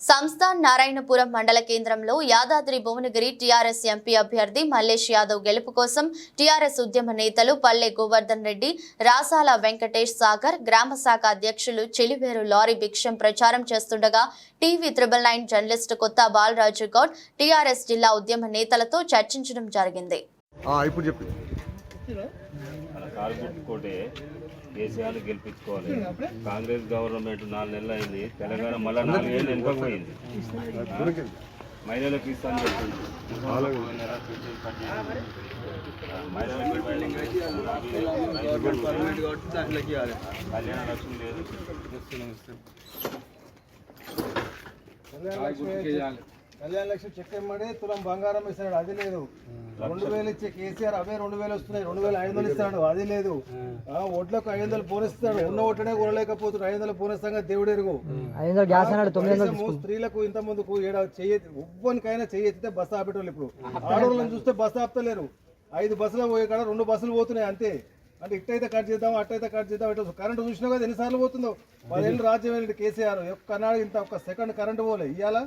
సంస్థ నారాయణపురం మండల కేంద్రంలో యాదాద్రి భువనగిరి టీఆర్ఎస్ ఎంపీ అభ్యర్థి మల్లేష్ యాదవ్ గెలుపు కోసం టీఆర్ఎస్ ఉద్యమ నేతలు పల్లె గోవర్ధన్ రెడ్డి రాసాల వెంకటేష్ సాగర్ గ్రామ శాఖ అధ్యక్షులు చెలివేరు లారీ భిక్షం ప్రచారం చేస్తుండగా టీవీ త్రిబుల్ నైన్ జర్నలిస్ట్ కొత్త బాలరాజు గౌడ్ టీఆర్ఎస్ జిల్లా ఉద్యమ నేతలతో చర్చించడం జరిగింది. ఇప్పుడు మన కాలు గుర్తుకోటే కేసీఆర్ గెలిపించుకోవాలి. కాంగ్రెస్ గవర్నమెంట్ నాలుగు నెలలు అయింది తెలంగాణ మళ్ళీ నాలుగు ఏళ్ళు వెనుకకు పోయింది మహిళలకు ఇస్తాను చెప్పింది. కళ్యాణ లక్ష్మి లేదు కళ్యాణ లక్ష్మి చెక్ ఇమ్మడి తులం బంగారం ఇస్తాడు అది లేదు. రెండు వేలు ఇచ్చే కేసీఆర్ అవే రెండు వేలు వస్తున్నాయి. రెండు వేలు ఐదు వందలు ఇస్తాడు. అది లేదు. ఆ, ఓట్లకు ఐదు వందలు పోనిస్తాడు ఉన్న ఓట్లనే కొనలేకపోతున్నాడు ఐదు వందలు పోనిస్తాగా దేవుడు ఎరుగు. ఐదు వందలు గ్యాస్ అన్నాడు తొమ్మిది వందలు కనీసము స్త్రీలకు ఇంత ముందుకు ఏడ చెయ్యి ఎవ్వరికైనా చెయ్యి ఎత్తితే బస్సు ఆపేటోళ్ళు ఇప్పుడు. ఆడవాళ్ళని చూస్తే బస్సు ఆపుతలేరు. ఐదు బస్సులు పోయే కాడ రెండు బస్సులు పోతున్నాయి అంతే. అంటే ఇట్టయితే కట్ చేద్దాం అట్టయితే కట్ చేద్దాం ఇటు కరెంట్ చూసినా కదా ఎన్నిసార్లు పోతుందో? పదేళ్ళు రాజ్యం వెళ్ళి కేసీఆర్ ఒక్కనాడు ఇంత ఒక్క సెకండ్ కరెంట్ పోలే. ఇవాళ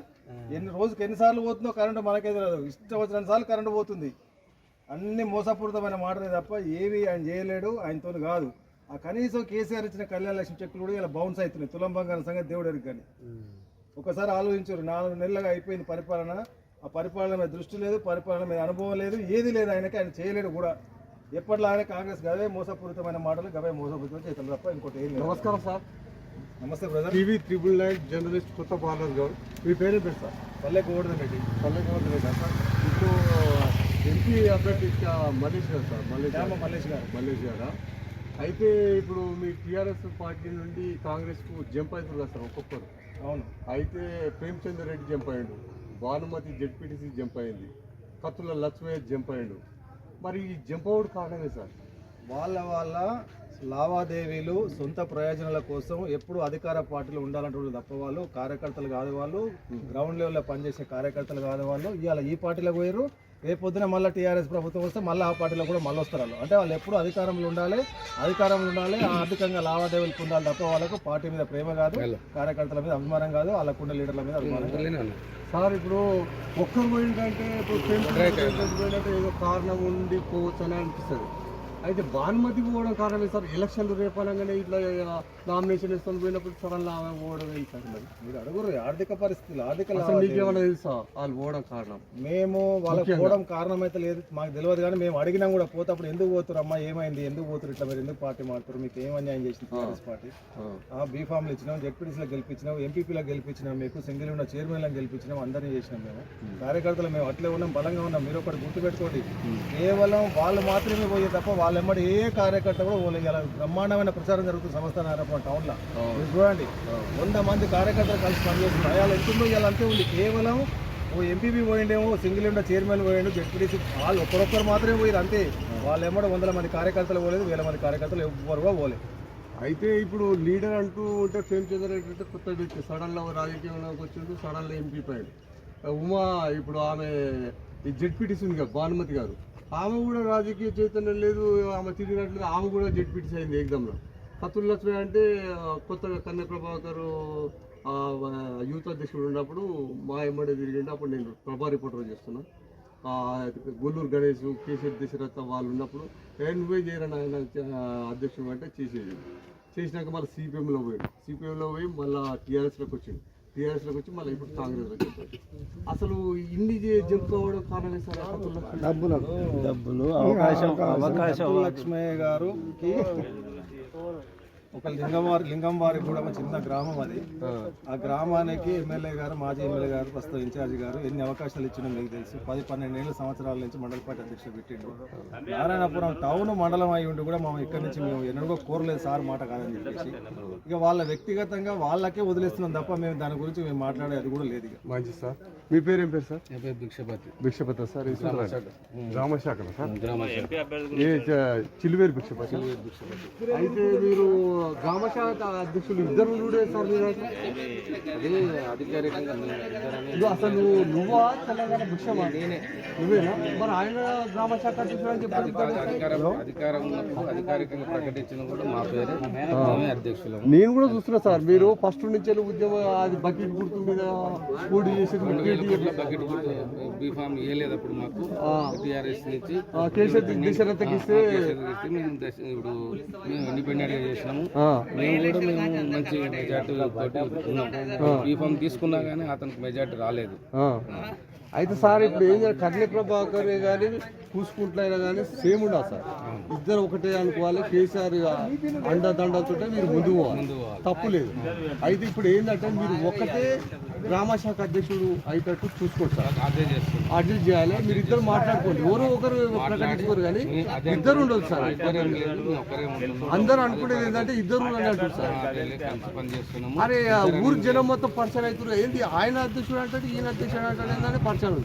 ఎన్ని రోజుకి ఎన్నిసార్లు పోతుందో కరెంటు మనకే తెలియదు. ఇష్టం వచ్చిన సార్లు కరెంటు పోతుంది. అన్ని మోసపూరితమైన మాటలే తప్ప ఏవి ఆయన చేయలేడు ఆయనతో కాదు. ఆ కనీసం కేసీఆర్ ఇచ్చిన కళ్యాణ లక్ష్మి చెక్కులు కూడా ఇలా బౌన్స్ అవుతున్నాయి. తులం బంగారం సంగతి దేవుడు ఎరుగు కానీ ఒకసారి ఆలోచించారు నాలుగు నెలలుగా అయిపోయింది పరిపాలన. ఆ పరిపాలన మీద దృష్టి లేదు పరిపాలన మీద అనుభవం లేదు ఏది లేదు ఆయనకి ఆయన చేయలేడు కూడా. ఎప్పటిలాగానే కాంగ్రెస్ గవే మోసపూరితమైన మాటలు గవే మోసపూరితమైన చేతులు తప్ప ఇంకోటి ఏం లేదు. నమస్కారం సార్. నమస్తే brother. TV triple nine journalist కొత్త బాలరాజు గారు. మీ పేరే పేరు సార్? పల్లె గోవర్ధన్ రెడ్డి పల్లె రెడ్డి సార్? ఇప్పుడు ఎంపీ అభ్యర్థి మల్లేష్ గారు సార్. మల్లేష్. మల్లేష్ గారు. మల్లేష్ గారా? అయితే ఇప్పుడు మీ టీఆర్ఎస్ పార్టీ నుండి కాంగ్రెస్కు జంప్ అవుతారు కదా సార్ ఒక్కొక్కరు. అవును. అయితే ప్రేమచంద్ర రెడ్డి జంప్ అయ్యాడు. భానుమతి జెడ్పీటీసీ జంప్ అయింది కత్తుల లక్ష్మయ్య జంప్ అయ్యాడు. మరి ఈ జంప్ అవుడు కారణమే సార్? వాళ్ళ వాళ్ళ లావాదేవీలు సొంత ప్రయోజనాల కోసం ఎప్పుడు అధికార పార్టీలు ఉండాలంటే తప్ప వాళ్ళు కార్యకర్తలు కాదు వాళ్ళు గ్రౌండ్ లెవెల్లో పనిచేసే కార్యకర్తలు కాదు వాళ్ళు. ఇవాళ ఈ పార్టీలో పోయారు పొద్దున మళ్ళీ టీఆర్ఎస్ ప్రభుత్వం వస్తే మళ్ళీ ఆ పార్టీలో కూడా మళ్ళీ వస్తారు వాళ్ళు. అంటే వాళ్ళు ఎప్పుడు అధికారంలో ఉండాలి అధికారంలో ఉండాలి ఆర్థికంగా లావాదేవీలు పొందాలి తప్ప వాళ్ళకు పార్టీ మీద ప్రేమ కాదు కార్యకర్తల మీద అభిమానం కాదు వాళ్ళకుండే లీడర్ల మీద అభిమానం. సార్ ఇప్పుడు ఒక్కరు పోయిందంటే ఇప్పుడు ఏదో కారణం ఉండి పోవచ్చు అని అనిపిస్తుంది. అయితే భానుమతి పోవడం కారణమే సార్? ఎలక్షన్లు రేపనగానే ఇట్లా నామినేషన్ ఇస్తాను పోయినప్పుడు సడన్ ఆమె ఏంటి సార్ మరి. మీరు అడుగురు ఆర్థిక పరిస్థితులు ఆర్థిక అసలు తెలుసా? వాళ్ళు పోవడం కారణం. మేము వాళ్ళకి. పోవడం కారణం అయితే లేదు మాకు తెలియదు కానీ మేము అడిగినాం కూడా పోతప్పుడు ఎందుకు పోతున్నారు అమ్మా ఏమైంది ఎందుకు పోతున్నారు ఇట్లా మీరు ఎందుకు పార్టీ మారుతారు మీకు ఏం అన్యాయం చేసింది టీఆర్ఎస్ పార్టీ? ఆ. బీ ఫామ్లు ఇచ్చినాం జెడ్పీటీసీలో గెలిపించినాం ఎంపీపీలో గెలిపించినాం మీకు సింగిల్ ఉన్న చైర్మన్లను గెలిపించినాం అందరినీ చేసినాం మేము. కార్యకర్తలు మేము అట్లే ఉన్నాం బలంగా ఉన్నాం మీరు ఒకటి గుర్తుపెట్టుకోండి. కేవలం వాళ్ళు మాత్రమే పోయే తప్ప వాళ్ళ ఎమ్మడి ఏ కార్యకర్త కూడా పోలేదు బ్రహ్మాండమైన ప్రచారం జరుగుతుంది సంస్థ నారాయణ టౌన్లో. మీరు చూడండి. వంద మంది కార్యకర్తలు కలిసి పనిచేస్తున్నారు. అలా ఎంతుందో ఇలా అంతే ఉంది. కేవలం ఓ ఎంపీపీ పోయిండేమో సింగిల్ ఉండే చైర్మన్ పోయిండు జడ్పీటీసీ వాళ్ళు ఒక్కరొక్కరు మాత్రమే పోయారు అంతే. వాళ్ళు ఎమ్మడ వందల మంది కార్యకర్తలు పోలేదు వేల మంది కార్యకర్తలు ఎవ్వరు కూడా పోలేదు. అయితే ఇప్పుడు లీడర్ అంటూ ఉంటే ప్రేమచంద్ర రెడ్డి అంటే కొత్త వ్యక్తి సడన్లో రాజకీయంలోకి వచ్చిండు సడన్లో ఎంపీ పోయాడు ఉమా ఇప్పుడు ఆమె ఈ జెడ్పీటీసీ ఉంది కదా భానుమతి గారు. ఆమె కూడా రాజకీయ చైతన్యం లేదు ఆమె తిరిగినట్లేదు ఆమె కూడా జెడ్పీటీసీ అయింది ఎగ్జామ్లో కత్తుల లక్ష్మి అంటే కొత్తగా కన్య ప్రభాకర్ యూత్ అధ్యక్షుడు ఉన్నప్పుడు మా ఎమ్మడి తిరిగిండు. అప్పుడు నేను ప్రభా రిపోర్టర్ చేస్తున్నా. ఆ, గొల్లూరు గణేష్ కేసీఆర్ దశరథ వాళ్ళు ఉన్నప్పుడు నువ్వే చేయరని ఆయన అధ్యక్షుడు అంటే చేసేది. చేసినాక మళ్ళీ సిపిఎంలో పోయాడు. సిపిఎంలో పోయి మళ్ళీ టీఆర్ఎస్లోకి వచ్చిండు. టీఆర్ఎస్లోకి వచ్చి మళ్ళీ ఇప్పుడు కాంగ్రెస్లో వచ్చాడు. అసలు ఇన్ని జంప్ అవ్వడం కారణమే సార్ లక్ష్మి. డబ్బులు. అవకాశం అవకాశం. లక్ష్మయ్య గారుకి ఒక లింగంవారి లింగంవారి కూడా ఒక చిన్న గ్రామం అది. ఆ. గ్రామానికి ఎమ్మెల్యే గారు మాజీ ఎమ్మెల్యే గారు ప్రస్తుతం ఇన్ఛార్జి గారు ఎన్ని అవకాశాలు ఇచ్చినా మీకు తెలుసు. పది పన్నెండేళ్ళ సంవత్సరాల నుంచి మండల పార్టీ అధ్యక్షుడు పెట్టిండు. నారాయణపురం టౌన్ మండలం అయి ఉండి కూడా మేము ఇక్కడి నుంచి మేము ఎన్నడూ కోరలేదు సార్ మాట కాదని చెప్పేసి. ఇక వాళ్ళ వ్యక్తిగతంగా వాళ్ళకే వదిలేస్తున్నాం తప్ప మేము దాని గురించి మేము మాట్లాడేది కూడా లేదు ఇక. మంచి సార్. మీ పేరు ఏం పేరు సార్? భిక్షపతి. భిక్షపతి సార్ గ్రామశాఖ సార్? ఏ చిలువేరు భిక్షపతి? అయితే మీరు గ్రామ శాఖ అధ్యక్షులు ఇద్దరు ఉండే సార్ మీ దాంట్లో అదే అధికారికంగా మేము ఇద్దరమే. ఇది అసలు నువ్వా తెలంగాణ భిక్షమా? నువ్వేనా? మరి ఆయన గ్రామ శాఖ అధ్యక్షుడు అని చెప్పారు. అధికారం అధికారికంగా ప్రకటించిన కూడా మా పేరే. నేను కూడా చూస్తున్నా సార్. మీరు ఫస్ట్ నుంచి ఉద్యమం అది బకెట్ గుర్తు మీద కూడి చేసి ఇట్లా బకెట్ బీఫామ్ ఇవ్వలేదు అప్పుడు మాకు. టీఆర్ఎస్ నుంచి. ఇప్పుడు మేము ఇండిపెండెంట్గా చేసినాము. ఆ, మేము కూడా మేము మంచి మెజార్టీ ఉన్నాం. బీఫామ్ తీసుకున్నా కానీ అతనికి మెజార్టీ రాలేదు. అయితే సార్ ఇప్పుడు ఏం చేయాలి? కర్ణి ప్రభాకర్ కానీ చూసుకుంటున్నా కానీ సేమ్ ఉండాలి సార్. ఇద్దరు ఒకటే అనుకోవాలి. కేసీఆర్ అండదండతో మీరు ముందు పోవాలి. తప్పు లేదు. అయితే ఇప్పుడు ఏంటంటే మీరు ఒకటే గ్రామ శాఖ అధ్యక్షుడు అయ్యేటట్టు చూసుకోండి సార్. అడ్జస్ట్ చేయాలి. మీరు ఇద్దరు మాట్లాడుకోండి. ఎవరో ఒకరు ప్రకటించుకోరు కానీ ఇద్దరు ఉండదు సార్. అందరూ అనుకునేది ఏంటంటే ఇద్దరు అంటారు సార్. అరే ఆ ఊరు జనం మొత్తం పరిచయం అవుతున్నారు. ఏంటి? ఆయన అధ్యక్షుడు అంటాడు ఈయన అధ్యక్షుడు అంటాడు ఏంటంటే పరిచయం